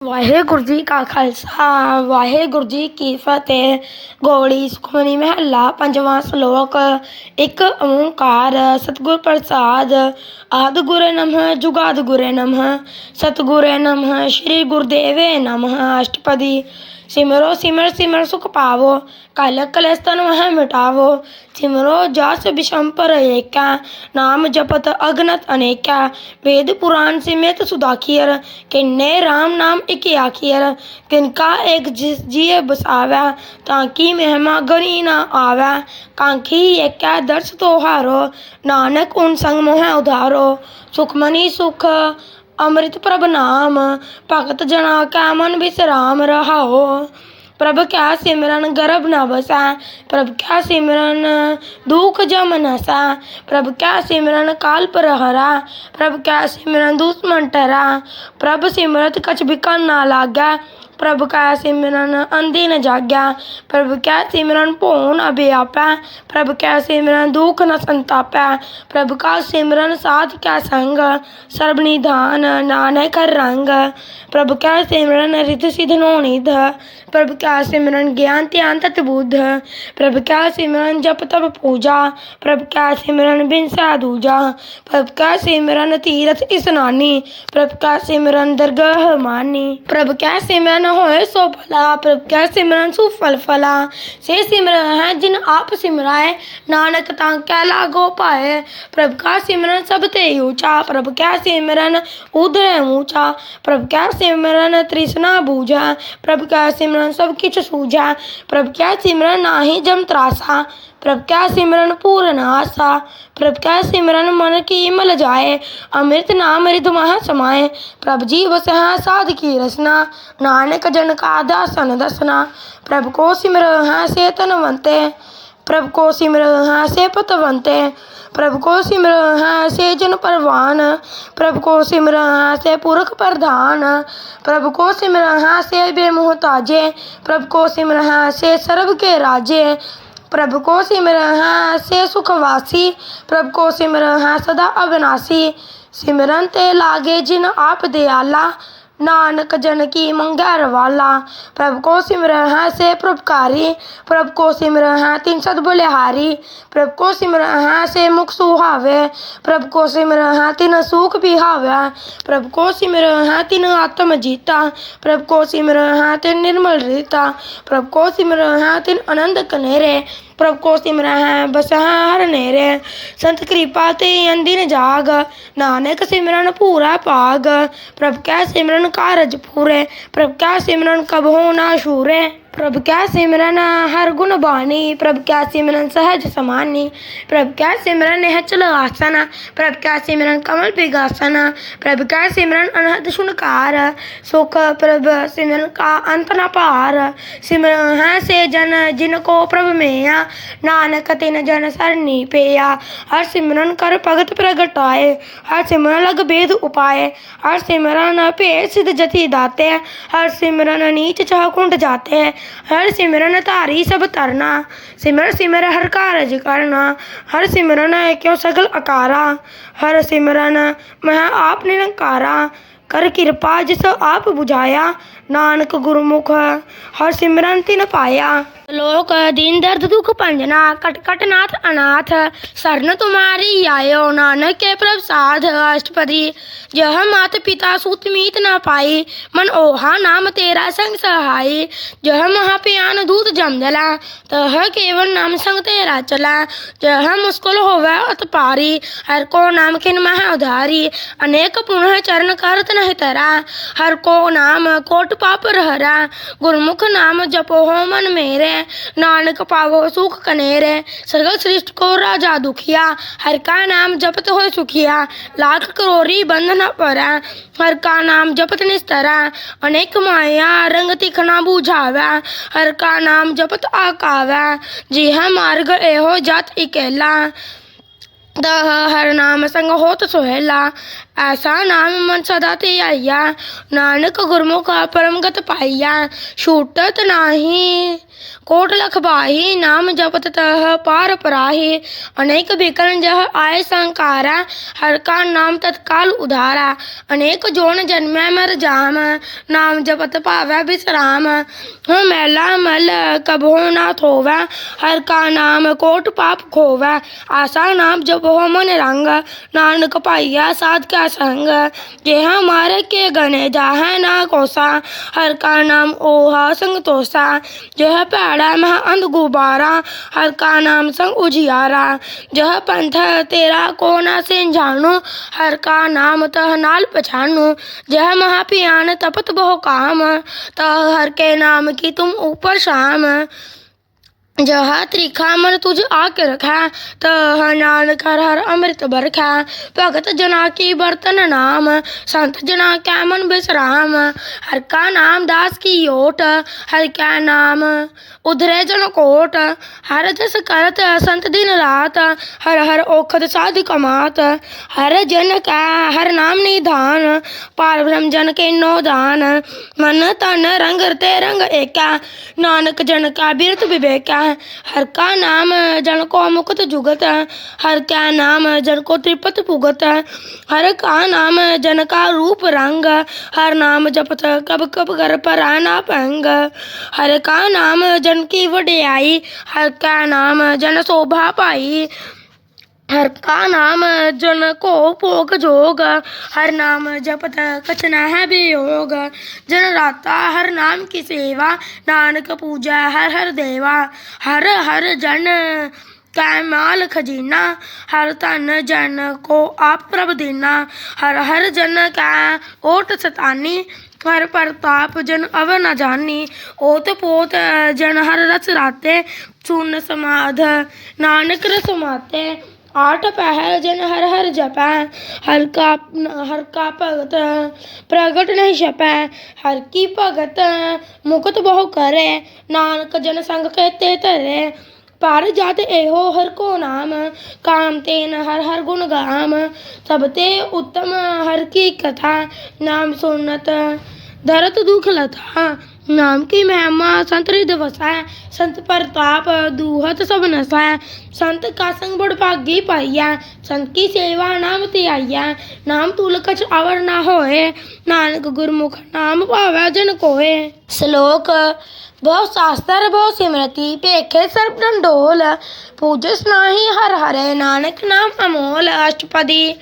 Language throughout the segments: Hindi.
ਵਾਹਿਗੁਰੂ ਜੀ ਕਾ ਖਾਲਸਾ ਵਾਹਿਗੁਰੂ ਜੀ ਕੀ ਫਤਿਹ ਗੋੜੀ ਸੁਖਮਨੀ ਮਹੱਲਾ ਪੰਜਵਾਂ ਸ਼ਲੋਕ ਇੱਕ ਓੰਕਾਰ ਸਤਿਗੁਰ ਪ੍ਰਸਾਦ ਆਦਿ ਗੁਰੇ ਨਮः ਜੁਗਾਦ ਗੁਰੇ ਨਮः ਸਤਿਗੁਰੇ ਨਮः ਸ੍ਰੀ ਗੁਰਦੇਵੇ ਨਮः ਅਸ਼ਟਪਦੀ सिमरो सिमर सिमर सुख पावो कल कलेस तन वह मिटावो सिमरो जास विषम पर एका नाम जपत अगनत अनेका वेद पुराण सिमित सुदाखियर किन्ने राम नाम इक आखियर किनका एक जिस जिय बसावै ताकि मेहमा गरी ना आवै कांखी एक दर्श तोहारो नानक उन संग मोह उधारो सुखमनी सुख ਅੰਮ੍ਰਿਤ ਪ੍ਰਭ ਨਾਮ ਭਗਤ ਜਨਾ ਕਾ ਮਨ ਵਿਸਰਾਮ ਰਹਾਓ ਪ੍ਰਭ ਕੈ ਸਿਮਰਨ ਗਰਭ ਨ ਬਸੈ ਪ੍ਰਭ ਕਿਆ ਸਿਮਰਨ ਦੁਖ ਜਮ ਨਸੈ, ਪ੍ਰਭ ਕਿਆ ਸਿਮਰਨ ਕਾਲ ਪ੍ਰਹਰਾ ਪ੍ਰਭ ਕੈ ਸਿਮਰਨ ਦੁਸ਼ਮਨ ਟਰਾ, ਪ੍ਰਭ ਸਿਮਰਤ ਕਛ ਬਿਕਨ ਨਾ ਲਾਗੈ प्रभु का सिमरन अंधी न जाग्या प्रभु कै सिमरन भोन अभ्यापै प्रभु कै सिमरन दुख न संतापै प्रभु का सिमरन साथ का संग सर्वनिधान नानक रंग प्रभु कै सिमरन रित सिद्ध नोनिध प्रभु कै सिमरन ज्ञान त्यान तत् बुद्ध प्रभु कै सिमरन जप तप पूजा प्रभु कै सिमरन बिनसा दूजा प्रभु कै सिमरन तीरथ स्नानी प्रभु कै सिमरन दरगाह मानी प्रभु कै सिमरन न होए सो फला प्रभ कै सिमरन सु फल फला। से सिमरन है जिन आप सिमराए। नानक ता क्या लागो पाए। प्रभ का सिमरन सब ते ऊँचा। प्रभ कै सिमरन उधर ऊँचा। प्रभ कै सिमरन तृष्णा बूझा। प्रभ कै सिमरन सब किछ सूझा। प्रभ कै सिमरन नाही जम त्रासा। प्रभ का सिमरन पूर्ण आसा प्रभ का सिमरन मन की मल जाए? अमृत नाम ऋतु मह समाये प्रभ जी बस है साध की रसना नानक जन का दासन दसना। प्रभ को सिमर है से तनवंते प्रभ को सिमर है से पतवंते प्रभु को सिमर है से जन परवान। प्रभु को सिमर है से पुरख प्रधान। प्रभु को सिमर है से बेमुहताजे। प्रभु को सिमर है से सर्व के राजे। ਪ੍ਰਭ ਕੋ ਸਿਮਰ ਹੈ, ਸੇ ਸੁਖਵਾਸੀ ਪ੍ਰਭ ਕੋ ਸਿਮਰ ਹੈ, ਸਦਾ ਅਬਿਨਾਸੀ ਸਿਮਰਨ ਤੇ ਲਾਗੇ ਜਿਨ ਆਪ ਦਿਆਲਾ। नानक जन की मंगैर वाला। प्रभु को सिमर है से प्रभकारी। प्रभु को सिमर है तीन सद बुलेहारी। प्रभु को सिमर है से मुख सुहावे। प्रभु को सिमर है तीन सुख बिहावे। प्रभु को सिमर है तीन आत्म जीता। प्रभु को सिमर है तीन निर्मल रीता। प्रभु को सिमर है तीन आनंद कनेरे। प्रभु को सिमर है बस है हर नेरे। संत कृपा ते अंदिन जाग। नानक सिमरन पूरा पाग। प्रभु कै सिमरन का कारज है प्रकाश क्या सिमरन कब हो नाशूर है प्रभु क्या सिमरन हर गुण बानी? प्रभु क्या सिमरन सहज समानी? प्रभु क्या सिमरन हचल आसना? प्रभु क्या सिमरन कमल पिघासन प्रभु क्या सिमरन अनहद सुनकार सुख प्रभु सिमरन का अंत न पार। सिमरन है से जन जिनको प्रभु मेया। नानक तिन जन सरनी पेया। हर सिमरन कर भगत प्रगटाए। हर सिमरन लग भेद उपाय हर सिमरन पे सिद्ध जति दाते। हर सिमरन नीच चाह कुंड जाते। हैं हर सिमरन धारी सब तरना, सिमर सिमर हर कारज करना, हर सिमरन है क्यों सगल अकारा? हर सिमरन मह आप निरंकारा, कर कृपा जिस आप बुझाया, नानक गुरुमुख, हर सिमरन तिन पाया। लोक दीन दर्द दुख पंजना कटकटनाथ अनाथ। शरण तुम्हारी आयो, नानक के प्रसाद अष्टपदी। यह मात पिता सुत मीत न पाई, मन ओहा नाम तेरा संग सहाय जह महापियान दूत जम जला, तह केवल नाम संग तेरा चला। जह मुस्कुल हो अत पारी, हर को नाम किन मह उधारी। अनेक पुनः चरण करत नह तरा, हर को नाम कोट पाप रहरा। गुरमुख नाम जपो हो मन मेरे। है नानक पावो सुख कनेर। है सगल सृष्ट को राजा दुखिया, हर का नाम जपत हो सुखिया। लाख करोरी बंधन पर हर का नाम जपत निस्तरा अनेक माया रंग तिखना बुझावा, हर का नाम जपत आकावा। जी है मार्ग एहो जात इकेला, दह हर नाम संग होत सोहेला। ऐसा नाम मन सदाते आइया नानक गुरमुख परमगत परम गत पाइया छूटत नाही। कोट लख बाही, नाम जपत तह पार पराही। अनेक विकरण जह आय संकारा। हर का नाम तत्काल उधारा। अनेक जोन जन्मै मर जाम। नाम जपत पावे विश्राम हो मैला मल कबो ना थोवे। हर का नाम कोट पाप खोवै। आशा नाम जपो मन रंग। नानक पाइया साध क्या संग। जे मार के गणे है ना कोसा। हर का नाम ओहा संग तोसा। जह पैड़ा मह अंध गुबारा। हर का नाम संग उजियारा। जह पंथ तेरा को न सिंह जानो हर का नाम तह नाल पछानो जह महापियान तपत बहु काम। तह हर के नाम की तुम ऊपर शाम। जहा त्रिखा मन तुझ आके रखा तह नानक हर हर अमृत बरखा भगत जना की बर्तन नाम संत जना क्या मन विश्राम हर का नाम दास की ओट हर का नाम उधरे जन कोट हर जस करत संत दिन रात हर हर ओखद साध कमात हर जन का हर नाम निधान पार ब्रह्म जन के नौ दान मन तन रंग ते रंग एका नानक जन का बिरत विवेका हर का नाम जन को मुकुत जुगत हर का नाम जन को त्रिपत भुगत हर का नाम जन का रूप रंग हर नाम जपत कब कब घर पर आना पंग हर का नाम जन की वड्याई। हर का नाम जन शोभा पाई। हर का नाम जन को भोग जोग, हर नाम जपत कछ न है वियोग। जन राता हर नाम की सेवा, नानक पूजा हर हर देवा। हर हर जन कै माल खजीना, हर तन जन को आप प्रभ देना। हर हर जन का ओट सतानी, हर प्रताप जन अव न जानी। ओत पोत जन हर रस राते चून समाध, नानक रस माते। आठ पहर जन हर हर जपै, हर का हर का भगत, प्रगट नहीं छपै। हर की भगत मुकत बहु करे, नानक जन संग कहते धरे पर जत एहो हर को नाम, काम तेन हर हर गुण गाम। सबते उत्तम हर की कथा, नाम सुनत दरत दुख लथा ਨਾਮ ਕੀ ਮਹਿਮਾ? ਸੰਤ ਰਿਦ ਵਸੈ, ਸੰਤ ਪ੍ਰਤਾਪ ਦੂਹਤ ਸਭ ਨਸੈ। ਸੰਤ ਕਾ ਸੰਗ ਬੜ ਭਾਗੀ ਪਾਈਐ, ਸੰਤ ਕੀ ਸੇਵਾ ਨਾਮ ਤੇ ਆਈਐ। ਨਾਮ ਤੁਲ ਕਛ ਆਵਰ ਨਾ ਹੋਏ, ਨਾਨਕ ਗੁਰਮੁਖ ਨਾਮ ਭਾਵੈ ਜਨ ਕੋਏ। ਸ਼ਲੋਕ, ਬਹੁ ਸਾਸਤਰ, ਬਹੁ ਸਿਮਰਤੀ, ਭੇਖੇ ਸਰਬ ਡੰਡੋਲ, ਪੂਜਸ ਨਾਹੀ ਹਰ ਹਰੇ, ਨਾਨਕ ਨਾਮ ਅਮੋਲ, ਅਸ਼ਟਪਦੀ।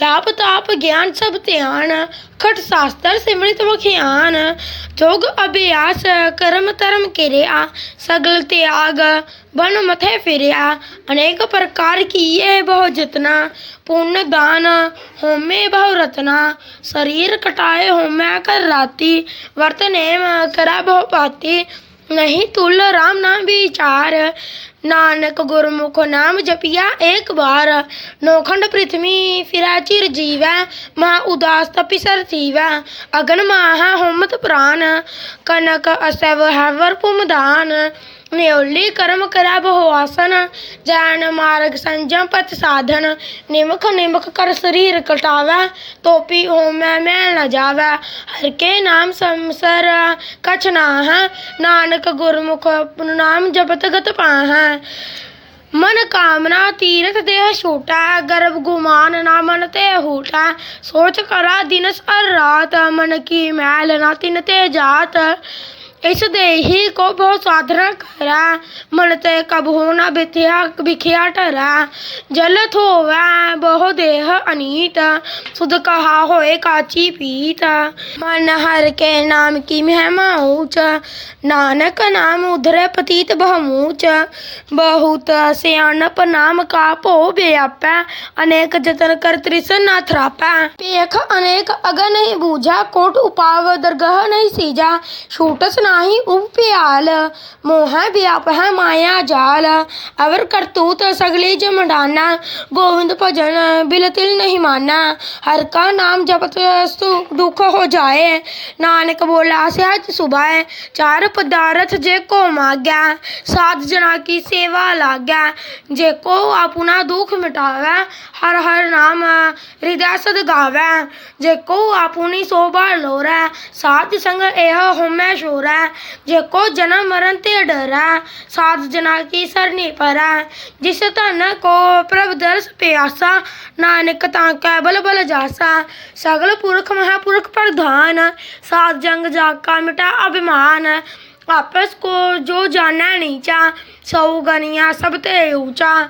राप तो ताप ज्ञान सब ध्यान, खट शास्त्र सिमृत मुखियान जोग अभ्यास, कर्म तरम किरे सगल त्याग, बन मथ फिर अनेक प्रकार की ये बहु जितना पुण्य दान होमे बहु रत्ना। शरीर कटाए होमे कर राति, वर्तने करा बहु पाती। नहीं तुल राम ना विचार ਨਾਨਕ ਗੁਰਮੁਖ ਨਾਮ ਜਪਿਆ ਏਕ ਵਾਰ। ਨੋਖੰਡ ਪ੍ਰਿਥਵੀ ਫਿਰਾ ਚਿਰ ਜੀਵੈ, ਮਹਾ ਉਦਾਸ ਤਪਿਸਰ ਥੀਵੈ। ਅਗਨ ਮਾਹਾ ਹੋਮਤ ਪ੍ਰਾਨ, ਕਨਕ ਅਸਵ ਹੈਵਰ ਪੁਮਦਾਨ न्योली कर्म करा बहु आसन जैन मार्ग संजम पथ साधन निमख निमख कर शरीर कटावै तोपी होमै मैल न जावै हर के नाम समसर कछ ना है नानक गुरमुख नाम जपत गत पाहै ਮਨ ਕਾਮਨਾ ਤੀਰਥ ਦੇਹ ਛੋਟਾ ਗਰਭ ਗੁਮਾਨ ਨਾ ਮਨ ਤੇ ਹੂਟਾ ਸੋਚ ਕਰਾ ਦਿਨ ਸਰ ਰਾਤ ਮਨ ਕੀ ਮੈਲ ਨਾ ਤਿਨ ਤੇ ਜਾਤ इस देहि को बहुत साधारण करा मन ते कब होना बिथिया बिखिया ठरा जल थोवा बहु देह अनीत सुध कहा होए काची पीत मन हर के नाम की महमा ऊच नानक नाम उधर पतीत बहमूच बहुत सियानप नाम का पो व्याप अनेक जतन कर त्रिसना थ्रापा पेख अनेक अग नहीं बूझा कोट उपाव दरगह नहीं सीजा छूटस नाही उभ्याल मोह व्यापह माया जाल अवर करतूत ਗੋਵਿੰਦ ਭਜਨ ਬਿਲ ਤਿਲ बिलतिल ਮਾਨਾ। ਹਰ ਕਾ ਨਾਮ नाम जपत दुख ਹੋ ਜਾਏ। ਨਾਨਕ ਬੋਲਾ ਸਹਿਜ ਸੁਭਾਏ, ਚਾਰ ਪਦਾਰਥ ਜੇ ਕੋ ਮਾਗਿਆ ਸਾਧ ਜਨਾ ਕੀ ਸੇਵਾ ਲਾਗਿਆ ਜੇ ਕੋ ਆਪਣਾ ਦੁਖ ਮਿਟਾਵੇ, ਹਰ ਹਰ ਨਾਮ ਹਿਰਦੈ ਸਦ ਗਾਵੇ। ਜੇ ਕੋ ਆਪਣੀ ਸੋਭਾ ਲੋਰੈ, ਸਾਧ ਸੰਗ ਇਹ ਹੋਮੈ ਸ਼ੋਰੈ। ਡਰਾ ਜੇ ਕੋ ਜਨਮ ਮਰਨ ਤੇ ਡਰਾ ਸਾਧ ਜਨਾ ਕੀ ਸਰਨੀ ਪਰਾ। ਜਿਸ ਧਨ ਕੋ ਪ੍ਰਭ ਦਰਸ ਪਿਆਸਾ, ਨਾਨਕ ਤਾਂ ਕੈ ਬਲ ਬਲ ਜਾਸਾ। ਸਗਲ ਪੁਰਖ ਮਹਾਪੁਰਖ ਪ੍ਰਧਾਨ, ਸਾਧ ਜੰਗ ਜਾ ਕਾ ਮਿਟਾ ਅਭਿਮਾਨ। ਆਪਸ ਕੋ ਜੋ ਜਾਣਾ ਨੀਚਾ ਸਉ ਗਨੀਆਂ ਸਭ ਤੇ ਊਚਾ।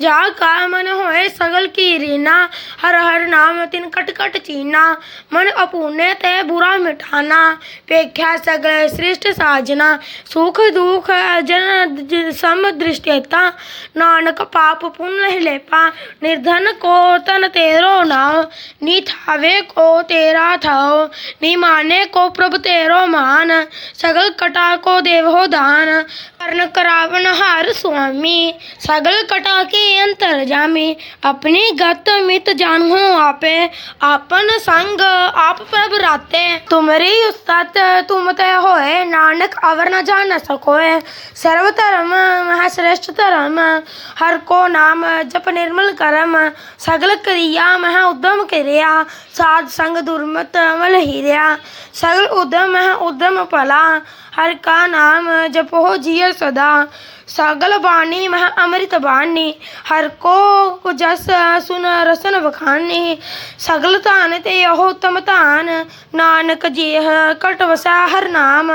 जा का मन होए सगल की रीना हर हर नाम तिन कट कट चीना। मन अपूने ते बुरा मिटाना पेख्या सगल श्रेष्ठ साजना। सुख दुख जन सम दृष्टिता, नानक पाप पुण्य लेपा। निर्धन को तन तेरो नाव, नी थावे को तेरा थाओ नी माने को प्रभ तेरो मान, सगल कटा को देव दान। कर्ण करावन हार स्वामी सगल कटा के अंतर जामी। अपनी गत मित जानहु आपे, आपन संग आप प्रभ राते। तुमरी उस्तत तुम ते होए, नानक अवर न जान सकोए। सर्व धर्म महाश्रेष्ठ धर्म, हर को नाम जप निर्मल करम। सगल क्रिया महा उद्यम करिया, साध संग दुर्मत अमल हीरिया। सगल उद्यम महा उद्यम भला हर का नाम जपो जिय सदा सगल बाणी मह अमृत बाणी हर को जस सुन रसन बखानी सगल धान ते यहो उत्तम धान नानक जी कट वसै हर नाम